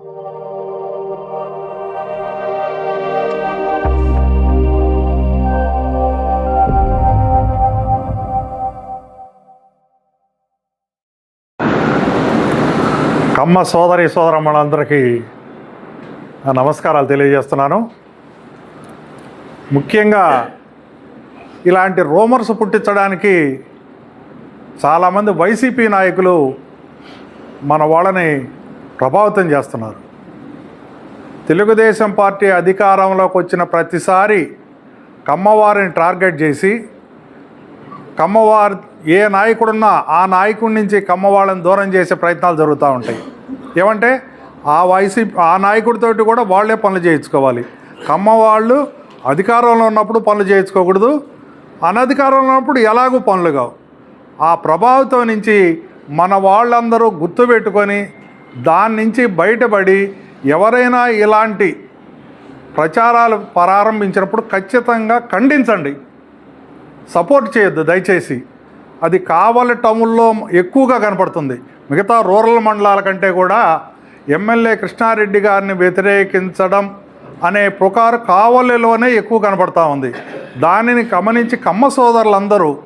కమ్మ సోదరి సోదరమ్మలందరికీ నమస్కారాలు తెలియజేస్తున్నాను. ముఖ్యంగా ఇలాంటి రూమర్స్ పుట్టించడానికి చాలామంది వైసీపీ నాయకులు మన వాళ్ళని ప్రభావితం చేస్తున్నారు. తెలుగుదేశం పార్టీ అధికారంలోకి వచ్చిన ప్రతిసారి కమ్మవారిని టార్గెట్ చేసి కమ్మవారి ఏ నాయకుడున్నా ఆ నాయకుడి నుంచి కమ్మవాళ్ళని దూరం చేసే ప్రయత్నాలు జరుగుతూ ఉంటాయి. ఏమంటే ఆ వైసీ ఆ నాయకుడితోటి కూడా వాళ్ళే పనులు చేయించుకోవాలి. కమ్మవాళ్ళు అధికారంలో ఉన్నప్పుడు పనులు చేయించుకోకూడదు. అనధికారంలో ఉన్నప్పుడు ఎలాగూ పనులు కావు. ఆ ప్రభావితం నుంచి మన వాళ్ళందరూ గుర్తుపెట్టుకొని దాని నుంచి బయటపడి ఎవరైనా ఇలాంటి ప్రచారాలు ప్రారంభించినప్పుడు ఖచ్చితంగా ఖండించండి. సపోర్ట్ చేయొద్దు దయచేసి. అది కావలి టౌన్లో ఎక్కువగా కనపడుతుంది. మిగతా రూరల్ మండలాల కంటే కూడా ఎమ్మెల్యే కృష్ణారెడ్డి గారిని వ్యతిరేకించడం అనే పుకారు కావలిలోనే ఎక్కువ కనపడతా ఉంది. దానిని గమనించి కమ్మ సోదరులందరూ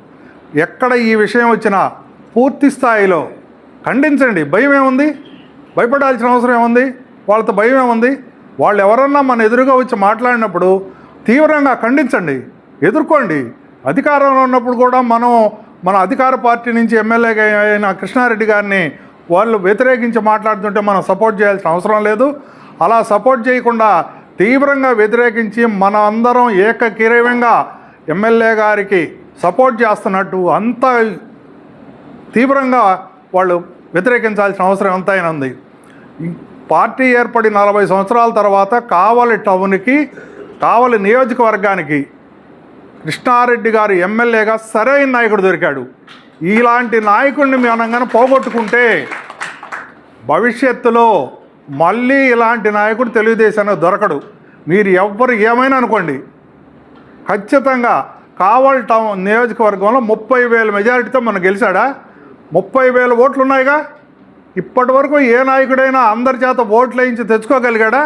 ఎక్కడ ఈ విషయం వచ్చినా పూర్తి స్థాయిలో ఖండించండి. భయం ఏముంది? భయపడాల్సిన అవసరం ఏముంది? వాళ్ళతో భయం ఏముంది? వాళ్ళు ఎవరన్నా మన ఎదురుగా వచ్చి మాట్లాడినప్పుడు తీవ్రంగా ఖండించండి ఎదుర్కోండి. అధికారంలో ఉన్నప్పుడు కూడా మనం మన అధికార పార్టీ నుంచి ఎమ్మెల్యేగా అయిన కృష్ణారెడ్డి గారిని వాళ్ళు వ్యతిరేకించి మాట్లాడుతుంటే మనం సపోర్ట్ చేయాల్సిన అవసరం లేదు. అలా సపోర్ట్ చేయకుండా తీవ్రంగా వ్యతిరేకించి మన అందరం ఏకకీరవంగా ఎమ్మెల్యే గారికి సపోర్ట్ చేస్తున్నట్టు అంత తీవ్రంగా వాళ్ళు వ్యతిరేకించాల్సిన అవసరం ఎంతైనా ఉంది. పార్టీ ఏర్పడి నలభై సంవత్సరాల తర్వాత కావలి టౌన్కి కావలి నియోజకవర్గానికి కృష్ణారెడ్డి గారు ఎమ్మెల్యేగా సరైన నాయకుడు దొరికాడు. ఇలాంటి నాయకుడిని మనం కానీ పోగొట్టుకుంటే భవిష్యత్తులో మళ్ళీ ఇలాంటి నాయకుడు తెలుగుదేశానికి దొరకడు. మీరు ఎవ్వరు ఏమైనా అనుకోండి. ఖచ్చితంగా కావల్ టౌన్ నియోజకవర్గంలో ముప్పై వేల మెజారిటీతో మనం గెలిచాడా? ముప్పై వేల ఓట్లు ఇప్పటివరకు ఇప్పటి వరకు ఏ నాయకుడైనా అందరి చేత ఓట్లు వేయించి తెచ్చుకోగలిగాడా?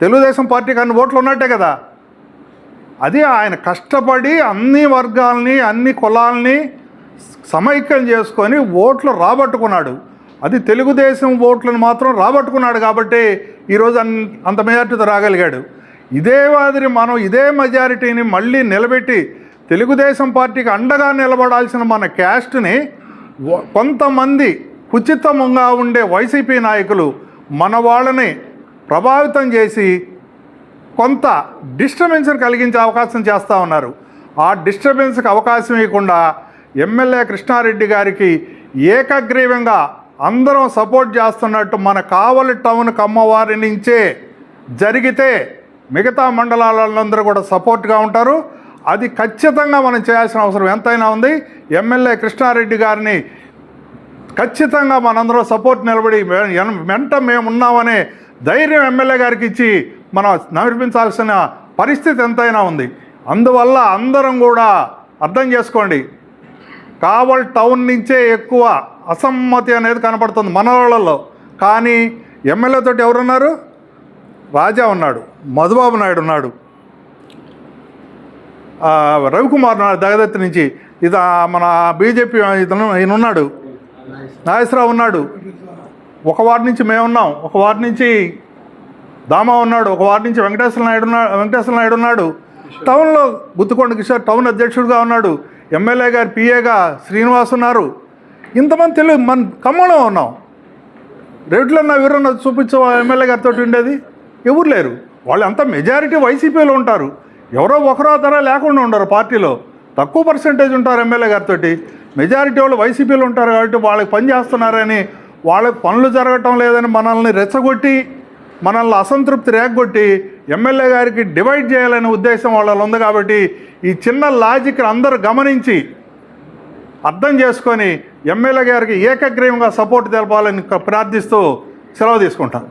తెలుగుదేశం పార్టీకి అన్ని ఓట్లు ఉన్నట్టే కదా. అది ఆయన కష్టపడి అన్ని వర్గాల్ని అన్ని కులాల్ని సమైక్యం చేసుకొని ఓట్లు రాబట్టుకున్నాడు. అది తెలుగుదేశం ఓట్లను మాత్రం రాబట్టుకున్నాడు కాబట్టి ఈరోజు అన్ అంత మెజార్టీతో రాగలిగాడు. ఇదే మాదిరి మనం ఇదే మెజారిటీని మళ్ళీ నిలబెట్టి తెలుగుదేశం పార్టీకి అండగా నిలబడాల్సిన మన క్యాస్ట్ని కొంతమంది కుచితంగా ఉండే వైసీపీ నాయకులు మన వాళ్ళని ప్రభావితం చేసి కొంత డిస్టర్బెన్స్ని కలిగించే అవకాశం చేస్తూ ఉన్నారు. ఆ డిస్టర్బెన్స్కి అవకాశం ఇవ్వకుండా ఎమ్మెల్యే కృష్ణారెడ్డి గారికి ఏకగ్రీవంగా అందరం సపోర్ట్ చేస్తున్నట్టు మన కావలి టౌన్ కమ్మవారి నుంచే జరిగితే మిగతా మండలాలందరూ కూడా సపోర్ట్గా ఉంటారు. అది ఖచ్చితంగా మనం చేయాల్సిన అవసరం ఎంతైనా ఉంది. ఎమ్మెల్యే కృష్ణారెడ్డి గారిని ఖచ్చితంగా మనందరం సపోర్ట్ నిలబడి వెన- వెంట మేము ఉన్నామనే ధైర్యం ఎమ్మెల్యే గారికి ఇచ్చి మనం నడిపించాల్సిన పరిస్థితి ఎంతైనా ఉంది. అందువల్ల అందరం కూడా అర్థం చేసుకోండి. కావల్ టౌన్ నుంచే ఎక్కువ అసమ్మతి అనేది కనపడుతుంది మన వాళ్ళల్లో. కానీ ఎమ్మెల్యే తోటి ఎవరున్నారు? రాజా ఉన్నాడు మధుబాబు నాయుడు ఉన్నాడు. రవికుమార్ ఉన్నాడు దగదత్తి నుంచి ఇది మన బీజేపీ ఇతను ఈయన ఉన్నాడు నాగేశ్వరరావు ఉన్నాడు. ఒక వార్డు నుంచి మేము ఉన్నాం. ఒక వార్డు నుంచి దామా ఉన్నాడు. ఒక వార్డు నుంచి వెంకటేశ్వర నాయుడు ఉన్నాడు వెంకటేశ్వర నాయుడు ఉన్నాడు. టౌన్లో గుత్తుకొండ కిషోర్ టౌన్ అధ్యక్షుడిగా ఉన్నాడు. ఎమ్మెల్యే గారు పిఏగా శ్రీనివాస్ ఉన్నారు. ఇంతమంది తెలుగు మన ఖమ్మంలో ఉన్నాం. రెడ్లన్నా ఎవరన్నా చూపించే ఎమ్మెల్యే గారితో ఉండేది ఎవరు లేరు. వాళ్ళు అంతా మెజారిటీ వైసీపీలో ఉంటారు. ఎవరో ఒకరో ధర లేకుండా ఉండరు పార్టీలో. తక్కువ పర్సెంటేజ్ ఉంటారు ఎమ్మెల్యే గారితో మెజారిటీ వాళ్ళు వైసీపీలో ఉంటారు కాబట్టి వాళ్ళకి పని చేస్తున్నారని వాళ్ళకి పనులు జరగటం లేదని మనల్ని రెచ్చగొట్టి మనల్ని అసంతృప్తి రేగొట్టి ఎమ్మెల్యే గారికి డివైడ్ చేయాలనే ఉద్దేశం వాళ్ళలో ఉంది కాబట్టి ఈ చిన్న లాజిక్ అందరూ గమనించి అర్థం చేసుకొని ఎమ్మెల్యే గారికి ఏకగ్రీవంగా సపోర్ట్ తెలపాలని ప్రార్థిస్తూ సెలవు తీసుకుంటాను.